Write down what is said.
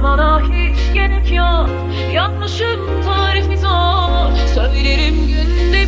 Yazmana hiç gerek yok. Yanlışım tarifi zor? Söylerim günde